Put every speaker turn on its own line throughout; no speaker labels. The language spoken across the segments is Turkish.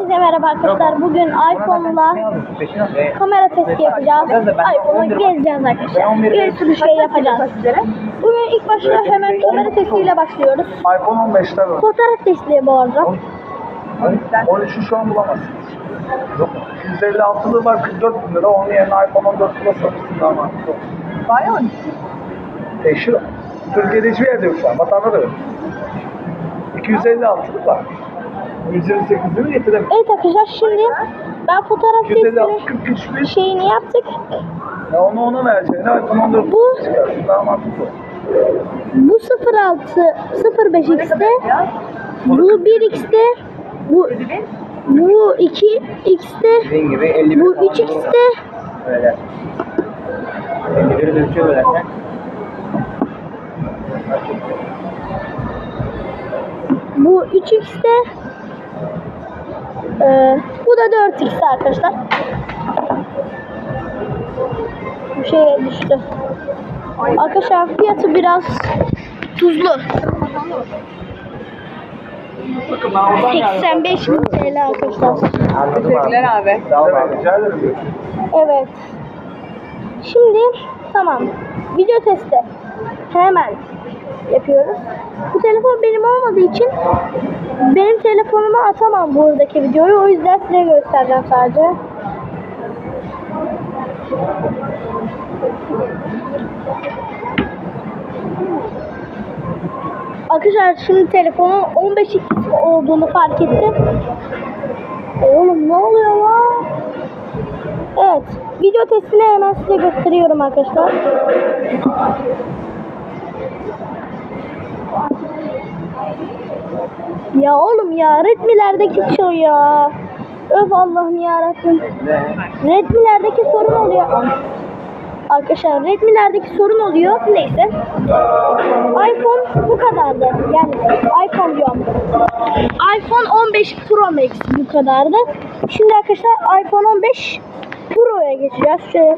Herkese merhaba arkadaşlar. Bugün iPhone'la kamera testi yapacağız. iPhone'u gezeceğiz arkadaşlar. Bir sürü şey yapacağız. Bugün ilk başta hemen kamera testiyle başlıyoruz.
iPhone 15 tabii.
Fotoğraf testi bu arada.
13'ü şu an bulamazsınız. Yok. 256'lı var 44 bin lira. Onun yerine iPhone 14 Plus alırsın daha mantıklı. Var mı? Teşhir. Türkiye'de hiçbir yerde yok şu an. Vatanda da yok. 256'lık var. 128'ini getiremem.
Evet arkadaşlar şimdi ben fotoğraf
256
testini
43 bin.
şeyini yaptık.
Ya onu ona vereceğine iPhone 14
Bu-.
Daha mantıklı.
Bu 06 05x'te bu 1x'te bu bu 2x'te
Dediğin gibi 50
bu 3x'te
Öyle. 51 dönüşüyor böyle.
Bu 3x'te ee, bu da 4x'te arkadaşlar. Bu şeye düştü. Arkadaşlar fiyatı biraz tuzlu.
Bakın ben oradan
85 bin TL arkadaşlar.
Teşekkürler abi.
Evet. Şimdi tamam. Video testi. Hemen yapıyoruz. Bu telefon benim olmadığı için benim telefonuma atamam buradaki videoyu. O yüzden size göstereceğim sadece. Arkadaşlar şimdi telefonun 15 x olduğunu fark ettim. Oğlum ne oluyor lan? Evet. Video testini hemen size gösteriyorum arkadaşlar. Ya oğlum ya Redmi'lerdeki şey ya. Öf Allah'ım yarabbim. Redmi'lerdeki sorun oluyor. Arkadaşlar Redmi'lerdeki sorun oluyor. Neyse. iPhone bu kadardı. Yani iPhone diyorum. iPhone 15 Pro Max bu kadardı. Şimdi arkadaşlar iPhone 15 Pro'ya geçeceğiz. Şöyle,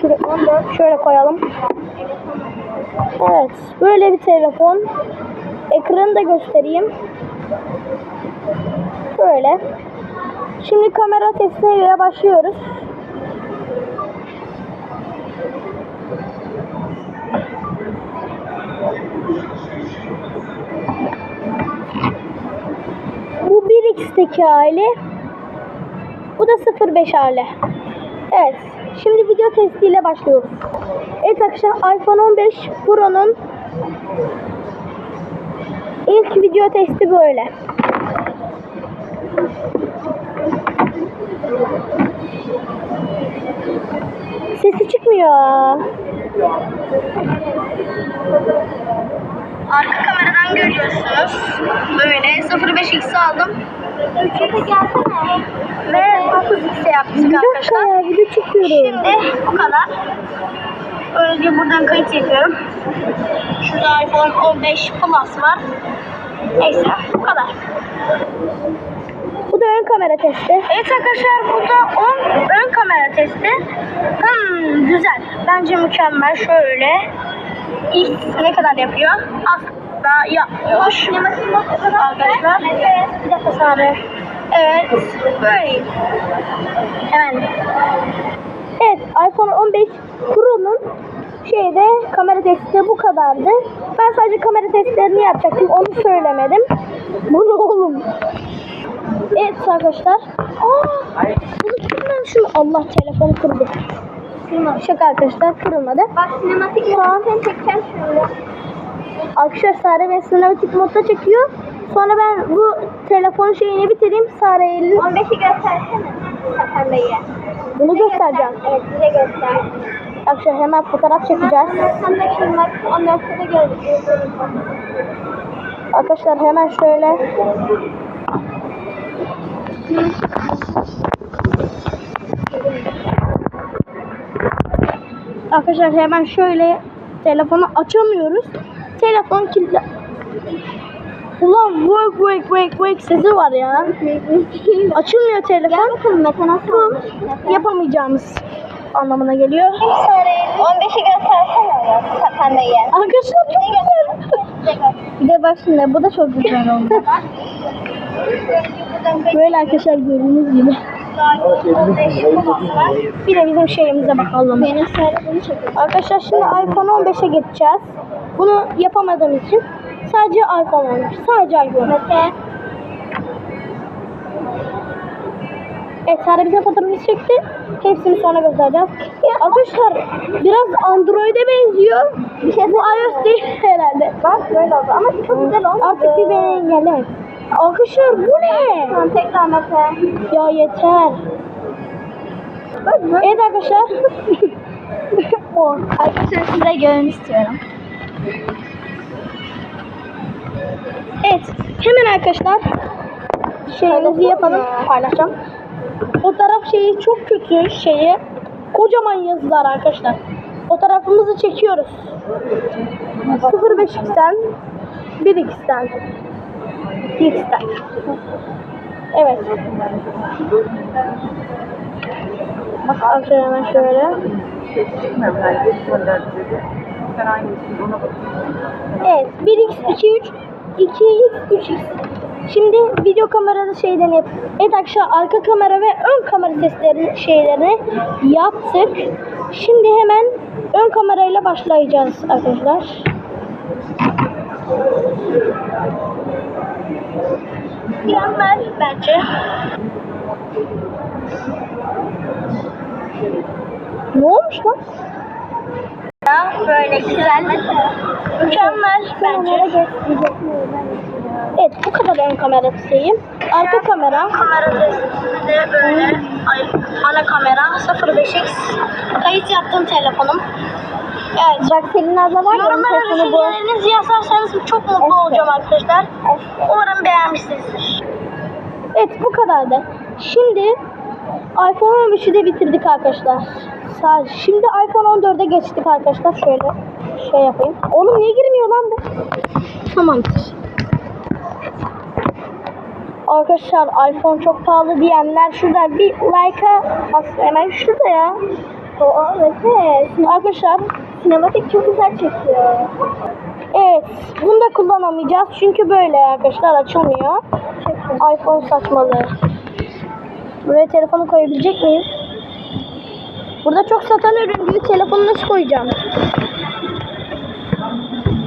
şöyle, onu da şöyle koyalım. Evet. Böyle bir telefon. Ekranı da göstereyim. Böyle. Şimdi kamera testine başlıyoruz. Bu 1x'teki hali. Bu da 05 hali. Evet. Şimdi video testiyle başlıyoruz. Evet arkadaşlar iPhone 15 Pro'nun ilk video testi böyle. Sesi çıkmıyor. Arka kameradan görüyorsunuz. Böyle 05x aldım. 3'e de gelsene. Ve 9x'e yaptık arkadaşlar. Ya, video çekiyorum. Şimdi bu kadar. Böylece buradan kayıt yapıyorum. Şurada iPhone 15 Plus var. Neyse bu kadar. Bu da ön kamera testi. Evet arkadaşlar bu da ön, ön kamera testi. Hmm, güzel. Bence mükemmel. Şöyle. X ne kadar yapıyor? Aslında yapmıyormuş. Arkadaşlar. Bir dakika saniye. Evet. Böyle. Hemen. Evet. iPhone 15 Pro'nun şeyde kamera testi bu kadardı. Ben sadece kamera testlerini yapacaktım. Onu söylemedim. Bu ne oğlum? Evet arkadaşlar. Aa, bunu kimden şu Allah telefonu kırdı. Kırmadı. Şaka arkadaşlar kırılmadı. Bak sinematik Şu an sen çekeceğim şöyle. Arkadaşlar Sare ben sinematik modda çekiyor. Sonra ben bu telefon şeyini bitireyim. Sare elini.
15'i göstersene Sakarlayı.
Bunu göstereceğim.
Evet bize göster.
Arkadaşlar hemen fotoğraf çekeceğiz.
14'te de görürüz.
Arkadaşlar hemen şöyle. Arkadaşlar hemen şöyle telefonu açamıyoruz. Telefon kilitli. Ulan work work work work sesi var ya. Açılmıyor telefon.
Gel bakalım Mete nasıl olmuş?
yapamayacağımız anlamına geliyor.
Sonra 15'i göstersene.
Arkadaşlar çok güzel. Bir de bak şimdi bu da çok güzel oldu. Böyle arkadaşlar gördüğünüz gibi. Bir de bizim şeyimize bakalım. Arkadaşlar şimdi iPhone 15'e geçeceğiz. Bunu yapamadığım için sadece iPhone 15. Sadece iPhone.
Mete.
Evet Sare bize fotoğrafı çekti. Hepsini sonra göstereceğiz. Arkadaşlar biraz Android'e benziyor.
Bir şey
Bu iOS değil herhalde.
Bak böyle oldu ama çok güzel oldu.
Artık bir beni engelle. Arkadaşlar bu ne?
Tamam tekrar Mete.
Ya yeter. Evet arkadaşlar.
Arkadaşlar size görün istiyorum.
Evet. Hemen arkadaşlar şeyimizi yapalım. Paylaşacağım. Fotoğraf şeyi çok kötü şeyi. Kocaman yazılar arkadaşlar. Fotoğrafımızı çekiyoruz. 05x'ten 1x'ten 2x'ten Evet. Bak arkadaşlar hemen şöyle. Evet. 1x, 2x, 2x, 3x. Şimdi video kamerada şeyden yap. Evet arkadaşlar arka kamera ve ön kamera sesleri şeylerini yaptık. Şimdi hemen ön kamerayla başlayacağız arkadaşlar. Mükemmel bence. Ne olmuş lan? Ya böyle güzel. Mükemmel bence. Evet bu kadar ön kamera şeyim. Arka kamera. Kamera testi de böyle. Ay, ana kamera 05x. Kayıt yaptığım telefonum. Evet.
Bak Selin abla var
Yorumlara düşüncelerinizi yazarsanız çok mutlu olacağım arkadaşlar. Umarım beğenmişsinizdir. Evet bu kadardı. Şimdi iPhone 15'i de bitirdik arkadaşlar. Sadece şimdi iPhone 14'e geçtik arkadaşlar. Şöyle şey yapayım. Oğlum niye girmiyor lan bu? Tamamdır. Arkadaşlar iPhone çok pahalı diyenler şurada bir like'a bas hemen şurada ya.
O Mete.
Arkadaşlar
Sinematik çok güzel çekiyor.
Evet, bunu da kullanamayacağız çünkü böyle arkadaşlar açılmıyor. iPhone saçmalığı. Buraya telefonu koyabilecek miyim? Burada çok satan ürün gibi telefonu nasıl koyacağım?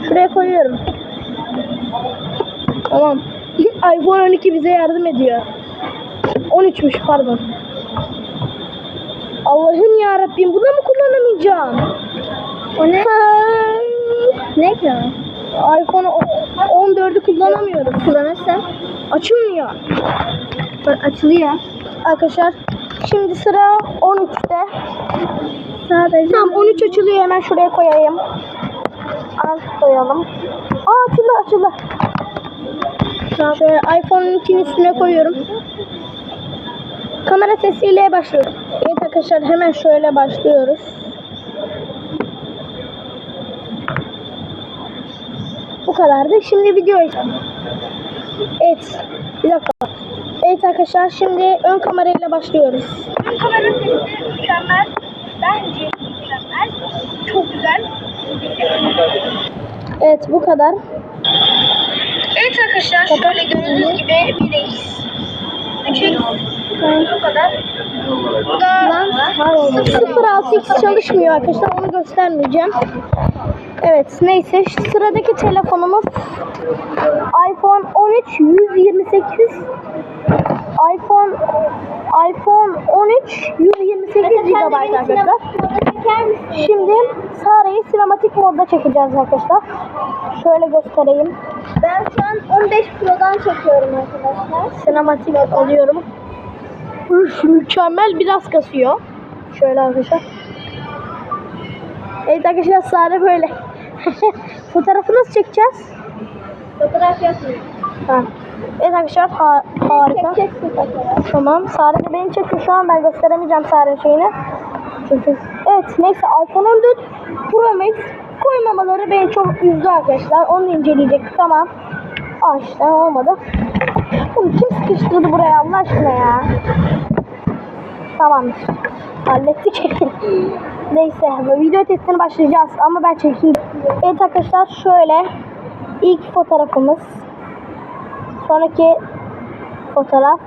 Şuraya koyuyorum. Tamam. iPhone 12 bize yardım ediyor. 13'müş pardon. Allah'ım ya Rabbim bunu mu kullanamayacağım?
O ne? Ne ki
iPhone 14'ü kullanamıyorum.
Kullanırsan
Açılmıyor.
bak açılıyor.
Arkadaşlar şimdi sıra 13'te.
Sadece
Tamam 13 açılıyor hemen şuraya koyayım. Az koyalım. Aa açıldı açıldı. Şöyle iPhone'un içinin üstüne koyuyorum. Kamera sesiyle başlıyoruz. Evet arkadaşlar hemen şöyle başlıyoruz. Bu kadardı. Şimdi videoyu Evet. Bir dakika. Evet arkadaşlar şimdi ön kamerayla başlıyoruz. Ön kamera sesi mükemmel. Bence mükemmel. Çok güzel. Evet bu kadar. Evet arkadaşlar şöyle gördüğünüz gibi 1x. 3x. Bu kadar. Bu da 06x çalışmıyor arkadaşlar onu göstermeyeceğim. Evet neyse sıradaki telefonumuz iPhone 13 128 iPhone iPhone 13 128 GB arkadaşlar. Şimdi Sare'yi sinematik modda çekeceğiz arkadaşlar. Şöyle göstereyim.
Ben şu an 15 Pro'dan çekiyorum arkadaşlar.
Sinematik alıyorum. Üf, mükemmel biraz kasıyor. Şöyle arkadaşlar. Evet arkadaşlar Sare böyle. Fotoğrafı nasıl çekeceğiz?
Fotoğraf yapmıyorum.
Tamam. Evet arkadaşlar ha- harika.
Çekeceksin fotoğraf.
Tamam. Sare de beni çekiyor. Şu an ben gösteremeyeceğim Sare'nin şeyini. Çünkü evet neyse iPhone 14 Pro Max koymamaları beni çok üzdü arkadaşlar. Onu inceleyecektik ama ah işte olmadı. Oğlum kim sıkıştırdı buraya Allah aşkına ya. Tamamdır. Hallettik. Neyse video testine başlayacağız ama ben çekeyim. Evet arkadaşlar şöyle ilk fotoğrafımız. Sonraki fotoğraf.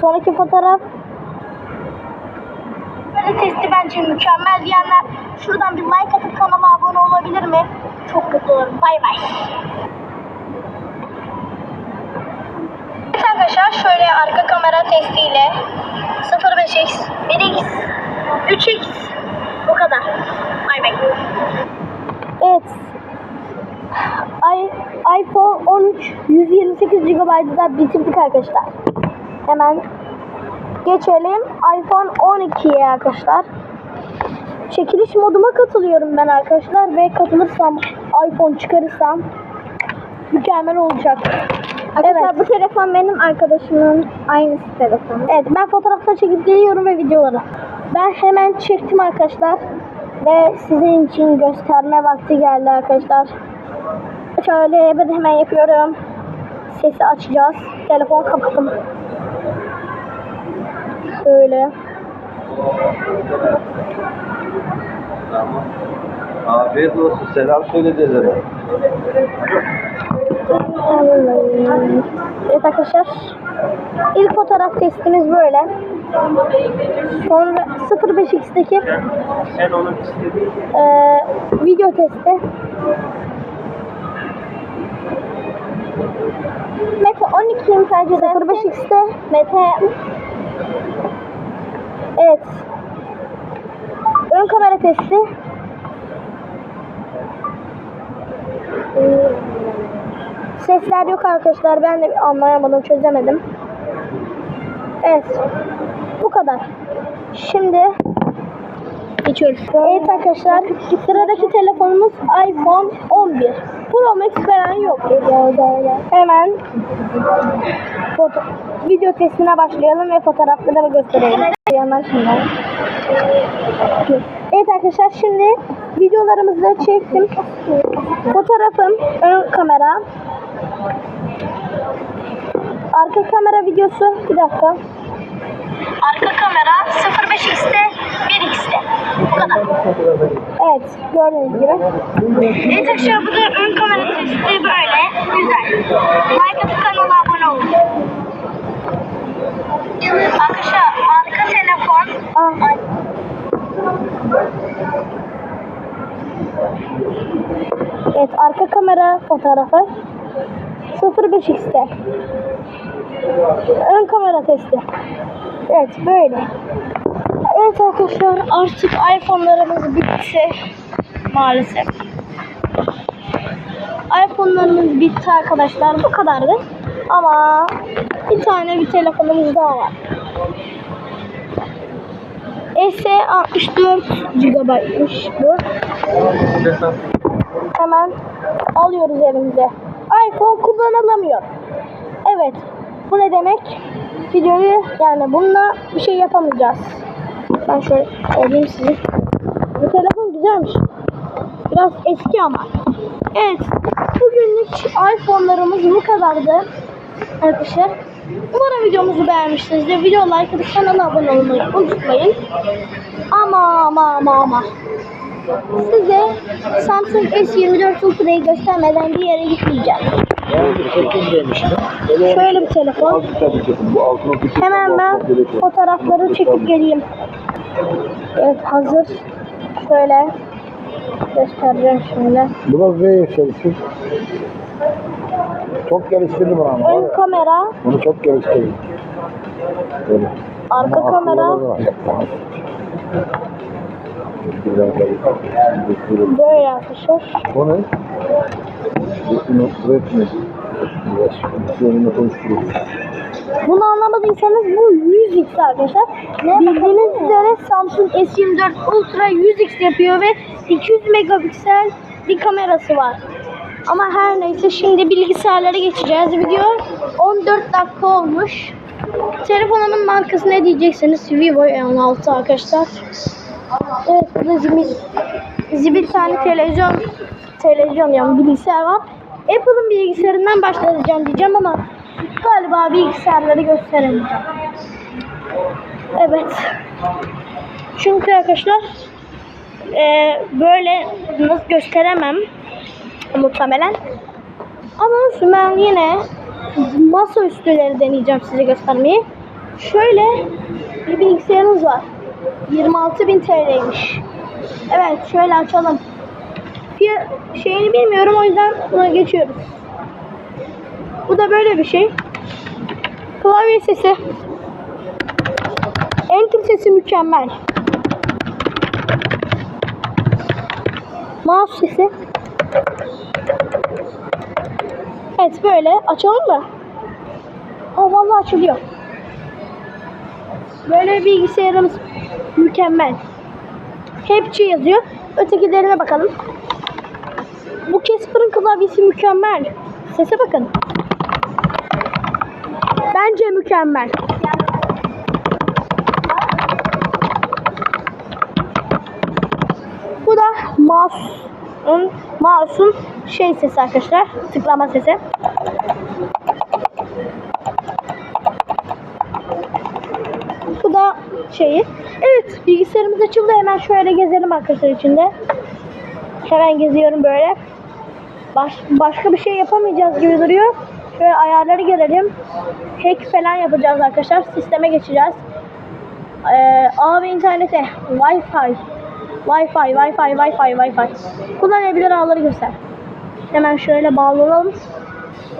Sonraki fotoğraf. Böyle testi bence mükemmel diyenler şuradan bir like atıp kanala abone olabilir mi? Çok mutlu olurum. Bay bay. Evet arkadaşlar şöyle arka kamera testiyle 05x, 1x, 3x bu kadar. Bay bay. Evet. I, iPhone 13 128 GB'da bitirdik arkadaşlar. Hemen geçelim iPhone 12'ye arkadaşlar. Çekiliş moduma katılıyorum ben arkadaşlar ve katılırsam iPhone çıkarırsam mükemmel olacak.
Arkadaşlar
evet.
bu telefon benim arkadaşımın aynısı telefonu.
Evet ben fotoğrafları çekip geliyorum ve videoları. Ben hemen çektim arkadaşlar. Ve sizin için gösterme vakti geldi arkadaşlar. Şöyle ben hemen yapıyorum. Sesi açacağız. Telefon kapattım. Şöyle.
Afiyet olsun. Selam söyle dedene.
Evet arkadaşlar. İlk fotoğraf testimiz böyle. Sonra 05x'teki
Sen onun istediğin
eee, video testi. Mete 12'yim tercih eden 05x'te Mete Evet. Ön kamera testi. Sesler yok arkadaşlar. Ben de anlayamadım, çözemedim. Evet. Bu kadar. Şimdi geçiyoruz. Evet arkadaşlar. Sıradaki telefonumuz iPhone 11. Pro Max falan yok. Hemen foto video testine başlayalım ve fotoğrafları gösterelim. Hemen şimdi. Evet arkadaşlar şimdi videolarımızı çektim. Fotoğrafım ön kamera. Arka kamera videosu bir dakika. Arka kamera 05x'te 1x'te. Bu kadar. Evet gördüğünüz gibi. Evet arkadaşlar bu da ön kamera testi böyle. Güzel. Like atıp kanala abone olun. Arkadaşlar arka telefon. Ay. Evet arka kamera fotoğrafı 05x'te. Ön kamera testi. Evet böyle. Evet arkadaşlar artık iPhone'larımız bitti. Maalesef. iPhone'larımız bitti arkadaşlar. Bu kadardı. Ama bir tane bir telefonumuz daha var. S64 GB'mış bu. Hemen alıyoruz elimize. iPhone kullanılamıyor. Evet. Bu ne demek? Videoyu yani bununla bir şey yapamayacağız. Ben şöyle alayım sizi. Bu telefon güzelmiş. Biraz eski ama. Evet. Bugünlük iPhone'larımız bu kadardı. Arkadaşlar. Umarım videomuzu beğenmişsinizdir. Video like atıp kanala abone olmayı unutmayın. Ama ama ama ama. Size Samsung S24 Ultra'yı göstermeden bir yere gitmeyeceğim. Şöyle bir telefon. Hemen ben fotoğrafları çekip geleyim. Evet hazır. Şöyle göstereceğim.
Bu da V serisi. Çok geliştirdi bunu ama.
Ön kamera,
Bunu çok geliştirdi. Böyle.
arka
Ama
kamera,
akılları var. Güzel tabii.
Böyle arkadaşlar.
Bu ne? Bunu üretme. Biraz seninle konuşuyoruz.
Bunu anlamadıysanız bu 100x arkadaşlar. Bildiğiniz üzere Samsung S24 Ultra 100x yapıyor ve 200 megapiksel bir kamerası var. Ama her neyse şimdi bilgisayarlara geçeceğiz. Video 14 dakika olmuş. Telefonumun markası ne diyeceksiniz? Vivo E16 arkadaşlar. Evet burada zibil, zibil tane televizyon televizyon yani bilgisayar var. Apple'ın bilgisayarından başlayacağım diyeceğim ama galiba bilgisayarları gösteremeyeceğim. Evet. Çünkü arkadaşlar eee, böyle nasıl gösteremem muhtemelen. Ama ben yine masa üstüleri deneyeceğim size göstermeyi. Şöyle bir bilgisayarımız var. 26.000 TL'ymiş. Evet şöyle açalım. Fiyat şeyini bilmiyorum o yüzden buna geçiyoruz. Bu da böyle bir şey. Klavye sesi. Enter sesi mükemmel. Mouse sesi. Evet böyle açalım mı? Aa vallahi açılıyor. Böyle bilgisayarımız mükemmel. Hepçi yazıyor. Ötekilerine bakalım. Bu Casper'ın klavyesi mükemmel. Sese bakın. Bence mükemmel. Bu da mouse'un mouse'un şey sesi arkadaşlar. Tıklama sesi. Bu da şeyi. Evet bilgisayarımız açıldı. Hemen şöyle gezelim arkadaşlar içinde. Hemen geziyorum böyle. Baş, başka bir şey yapamayacağız gibi duruyor. Şöyle ayarları görelim. Hack falan yapacağız arkadaşlar. Sisteme geçeceğiz. Ee, ve internete. Wi-Fi. Wi-Fi, Wi-Fi, Wi-Fi, Wi-Fi. Kullanabilir ağları göster. Hemen şöyle bağlayalım.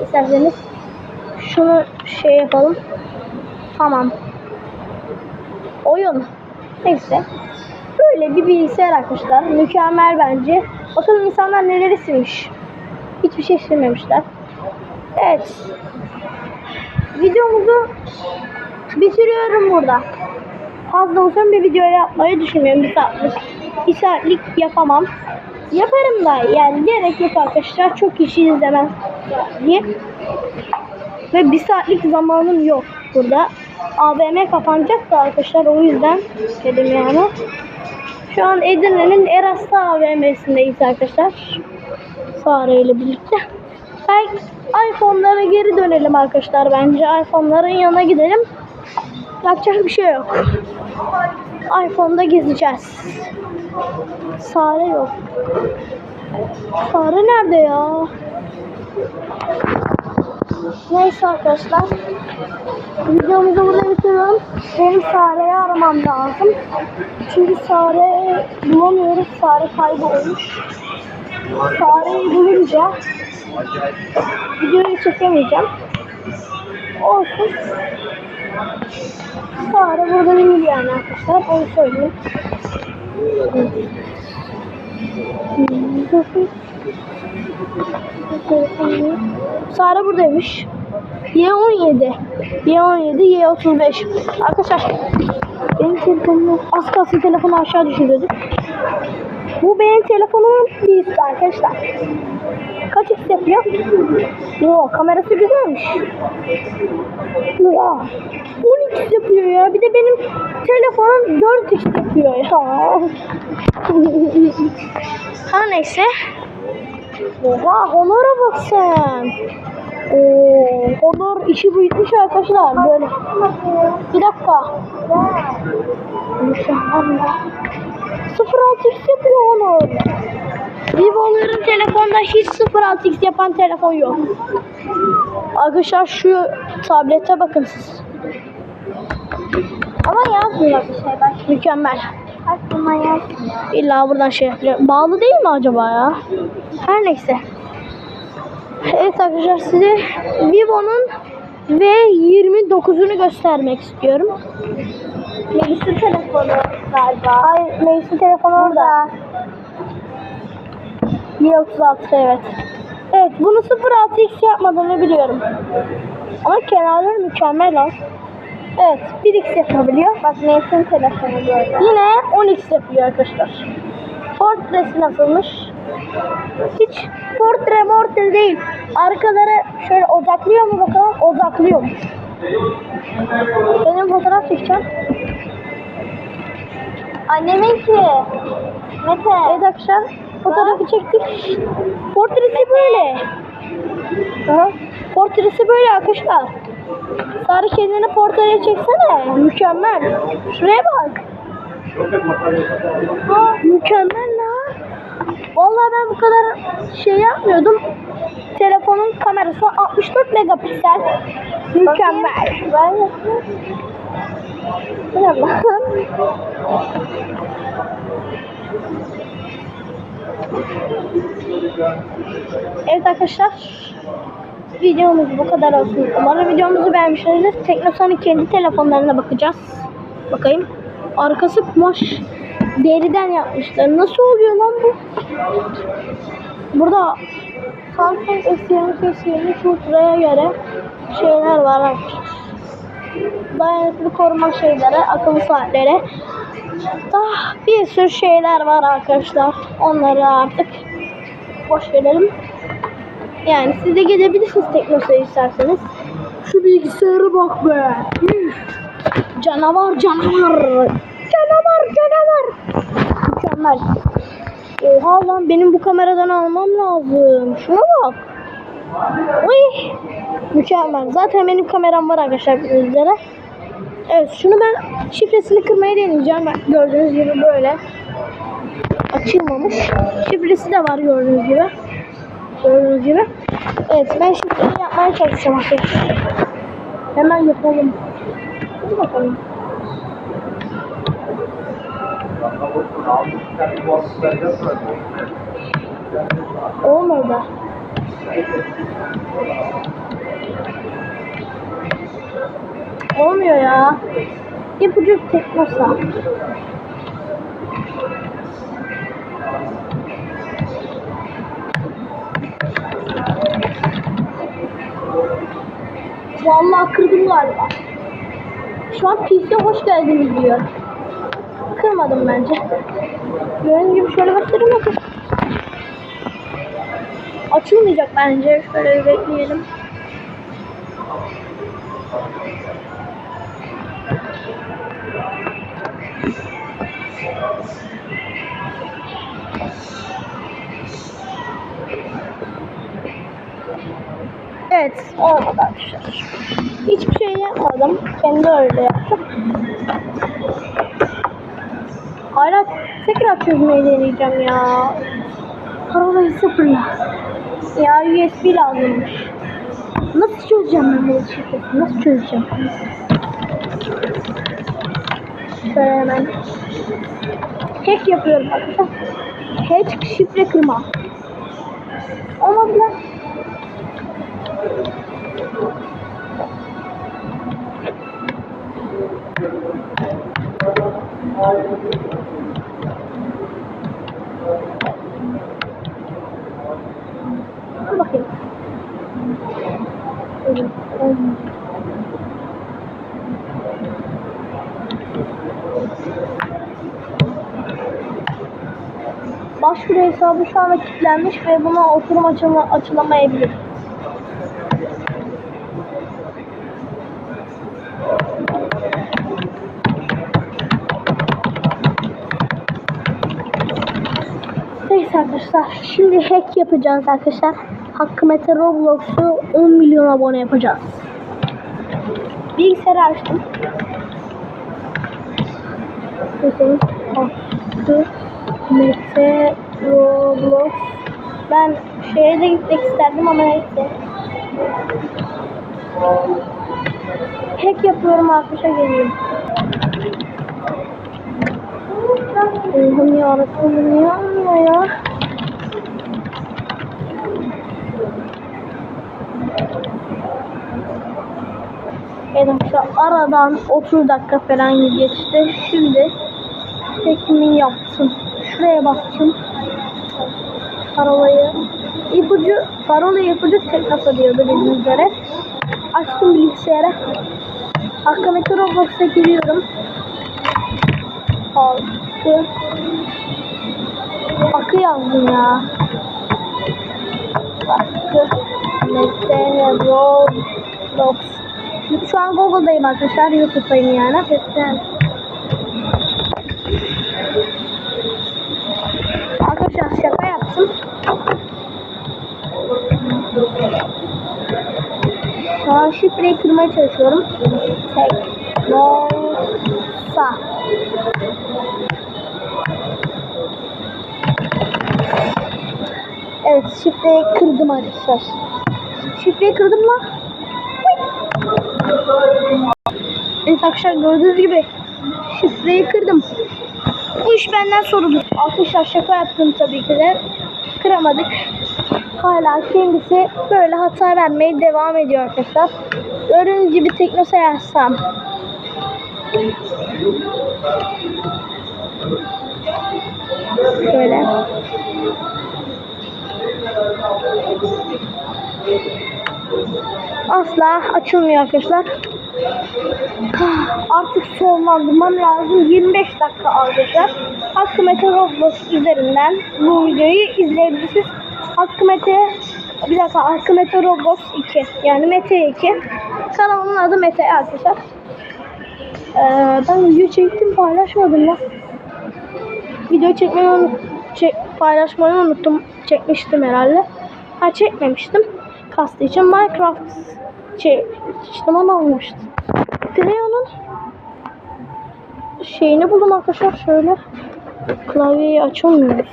İsterseniz şunu şey yapalım. Tamam. Oyun. Neyse. Böyle bir bilgisayar arkadaşlar. Mükemmel bence. Bakalım insanlar neleri silmiş. Hiçbir şey silmemişler. Evet. Videomuzu bitiriyorum burada. Fazla uzun bir video yapmayı düşünmüyorum. Bir saatlik. Bir saatlik yapamam. Yaparım da yani gerek yok arkadaşlar. Çok kişi izlemez. Ve bir saatlik zamanım yok burada. AVM kapanacak da arkadaşlar o yüzden dedim yani. Şu an Edirne'nin Eras'ta AVM'sindeyiz arkadaşlar. Sare ile birlikte. Belki iPhone'lara geri dönelim arkadaşlar bence. iPhone'ların yanına gidelim. Yapacak bir şey yok. iPhone'da gezeceğiz. Sare yok. Sare nerede ya? Neyse arkadaşlar. Videomuzu burada bitiriyorum. Benim Sare'yi aramam lazım. Çünkü Sare bulamıyoruz. Sare kaybolmuş. Sare'yi bulunca videoyu çekemeyeceğim. Olsun. Sare burada değil yani arkadaşlar. Onu söyleyeyim. Sare buradaymış. Y17. Y17, Y35. Arkadaşlar benim telefonum az kalsın telefonu aşağı düşürüyorduk. Bu benim telefonumun bir üstü arkadaşlar. Kaç x yapıyor? Yo kamerası güzelmiş. Ya 12x yapıyor ya. Bir de benim telefonum 4x yapıyor ya. Her neyse. Oha Honor'a bak sen. Oo, Honor işi büyütmüş arkadaşlar böyle. Bir dakika. Ya. 06x yapıyor Honor. Vivo'ların telefonda hiç 06x yapan telefon yok. Arkadaşlar şu tablete bakın siz.
Ama yazmıyor bir şey bak.
Mükemmel.
Aklıma yazmıyor.
İlla buradan şey yapıyor. Bağlı değil mi acaba ya? Her neyse. Evet arkadaşlar size Vivo'nun V29'unu göstermek istiyorum.
Melis'in telefonu galiba.
Hayır, Melis'in telefonu orada. Y36 evet. Evet bunu 06x yapmadığını biliyorum. Ama kenarları mükemmel lan. Evet 1x yapabiliyor.
Bak Melis'in telefonu böyle.
Yine 10x yapıyor arkadaşlar. Portresi nasılmış? Hiç portre mortre değil. Arkaları şöyle odaklıyor mu bakalım? Odaklıyormuş. Benim fotoğraf çekeceğim.
Annemin ki. Mete.
Evet arkadaşlar fotoğrafı çektik. Portresi böyle. Aha. Portresi böyle arkadaşlar. Sarı kendini portreye çeksene. Mükemmel. Şuraya bak. Aa, mükemmel. Vallahi ben bu kadar şey yapmıyordum. telefonun kamerası 64 megapiksel. Mükemmel. Ben Merhaba. Evet arkadaşlar. Videomuz bu kadar olsun. Umarım videomuzu beğenmişsinizdir. Teknosa'nın kendi telefonlarına bakacağız. Bakayım. Arkası kumaş deriden yapmışlar. Nasıl oluyor lan bu? Burada Samsung S20 S20 Ultra'ya göre şeyler var. Dayanıklı koruma şeyleri, akıllı saatleri. Daha bir sürü şeyler var arkadaşlar. Onları artık boş verelim. Yani siz de gelebilirsiniz Teknosa'ya isterseniz. Şu bilgisayara bak be. Canavar canavar. Canavar canavar. Mükemmel. Oha lan benim bu kameradan almam lazım. Şuna bak. Uy. Mükemmel. Zaten benim kameram var arkadaşlar üzere. Evet şunu ben şifresini kırmayı deneyeceğim. Gördüğünüz gibi böyle. Açılmamış. Şifresi de var gördüğünüz gibi. Gördüğünüz gibi. Evet ben şifreyi yapmaya çalışacağım arkadaşlar. Hemen yapalım. Hadi bakalım. Olmadı. Olmuyor ya. İpucu teknosa. Vallahi kırdım galiba. Şu an PC'ye hoş geldiniz diyor. Kırmadım bence. Gördüğünüz gibi şöyle göstereyim bakın. Açılmayacak bence. Şöyle bekleyelim. Evet, olmadı arkadaşlar. Hiçbir şey yapmadım. Kendi öyle yaptım. Hala tekrar çözmeyi deneyeceğim ya. Parolayı sıfırla. Ya USB lazımmış. Nasıl çözeceğim ben bu şifresi? Nasıl çözeceğim? Şöyle hemen. Hack yapıyorum arkadaşlar. Hack şifre kırma. Olmadı lan. Dur bakayım. Evet, olmuyor. Başvuru hesabı şu anda kilitlenmiş ve buna oturum açılma, açılamayabilir. Neyse arkadaşlar şimdi hack yapacağız arkadaşlar. Hakkı Mete Roblox'u 10 milyon abone yapacağız. Bilgisayarı açtım. Hakkı Mete Roblox. Ben şeye de gitmek isterdim ama neyse. Hack yapıyorum arkadaşa geliyorum. Allah'ım yarabbim niye olmuyor ya? Evet arkadaşlar aradan 30 dakika falan geçti. Şimdi tekimi yaptım. Şuraya bastım. Parolayı. İpucu, parola ipucu teknasa diyordu bildiğiniz üzere. Açtım bilgisayara. Hakkındaki Roblox'a giriyorum. Hakkı. Hakkı yazdım ya. Hakkı. Mete Roblox. Şu an Google'dayım arkadaşlar. YouTube'dayım yani. Lütfen. Arkadaşlar şaka yaptım. Şu an şifreyi kırmaya çalışıyorum. Teknosa. Evet şifreyi kırdım arkadaşlar. şifreyi kırdım lan. Evet arkadaşlar gördüğünüz gibi şifreyi kırdım. Bu iş benden sorulur. Arkadaşlar şaka yaptım tabii ki de. Kıramadık. Hala kendisi böyle hata vermeye devam ediyor arkadaşlar. Gördüğünüz gibi teknosa yazsam. Böyle. Asla açılmıyor arkadaşlar. Artık sonlandırmam lazım. 25 dakika arkadaşlar. Hakkı Mete Roblox üzerinden bu videoyu izleyebilirsiniz. Hakkı Mete bir dakika Hakkı Mete Roblox 2 yani Mete 2 kanalımın adı Mete arkadaşlar. Ee, ben video çektim paylaşmadım lan. Video çekmeyi unut, çek, paylaşmayı unuttum. Çekmiştim herhalde. Ha çekmemiştim. Kastı için Minecraft çekmiştim ama olmuştu. Creo'nun şeyini buldum arkadaşlar şöyle. Klavyeyi açamıyoruz.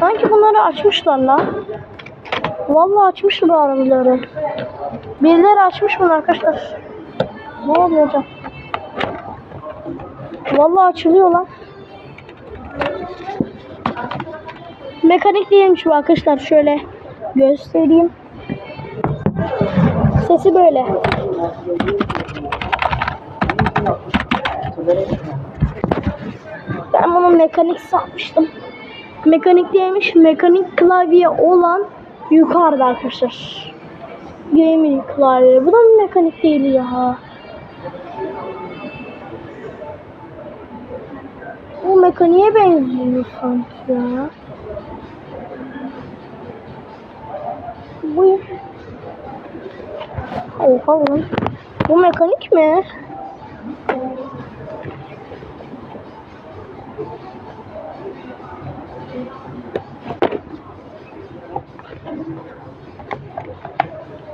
Sanki bunları açmışlar la. Vallahi açmış bu arabaları. Birileri açmış bunu arkadaşlar. Ne oluyor hocam? Vallahi açılıyor lan. Mekanik değilmiş bu arkadaşlar. Şöyle göstereyim. Sesi böyle. Ben bunu mekanik sanmıştım. Mekanik değilmiş. Mekanik klavye olan yukarıda arkadaşlar. Gaming klavye. Bu da mı mekanik değil ya? Bu mekaniğe benziyor sanki ya. Bu Oha lan. Bu mekanik mi?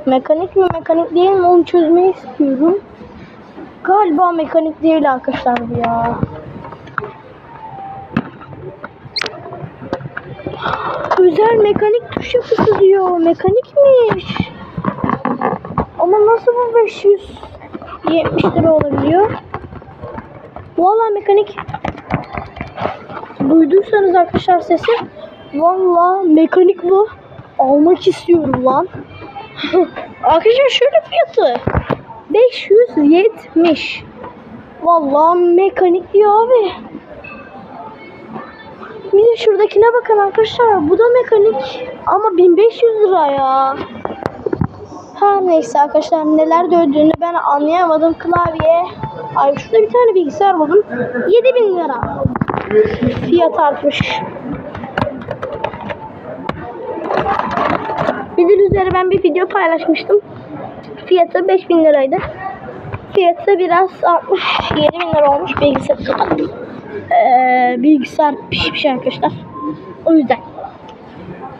Mekanik mi mekanik değil mi onu çözmeyi istiyorum. Galiba mekanik değil arkadaşlar bu ya. Özel mekanik tuş yapısı diyor. Mekanikmiş. Ama nasıl bu 570 lira olabiliyor? Valla mekanik. Duyduysanız arkadaşlar sesi. Valla mekanik bu. Almak istiyorum lan. Arkadaşlar şöyle fiyatı. 570. Valla mekanik diyor abi. Bir de şuradakine bakın arkadaşlar. Bu da mekanik. Ama 1500 lira ya. Her neyse arkadaşlar neler döndüğünü ben anlayamadım. Klavye. Ay şurada bir tane bilgisayar buldum. 7000 lira. Fiyat artmış. Bildiğiniz üzere ben bir video paylaşmıştım. Fiyatı 5000 liraydı. Fiyatı biraz artmış. 7000 lira olmuş bilgisayar. Ee, bilgisayar pişmiş arkadaşlar. O yüzden.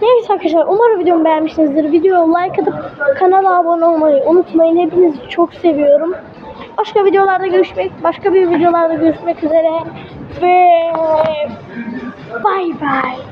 Neyse arkadaşlar umarım videomu beğenmişsinizdir. Videoya like atıp kanala abone olmayı unutmayın. Hepinizi çok seviyorum. Başka videolarda görüşmek, başka bir videolarda görüşmek üzere. Ve bye bye.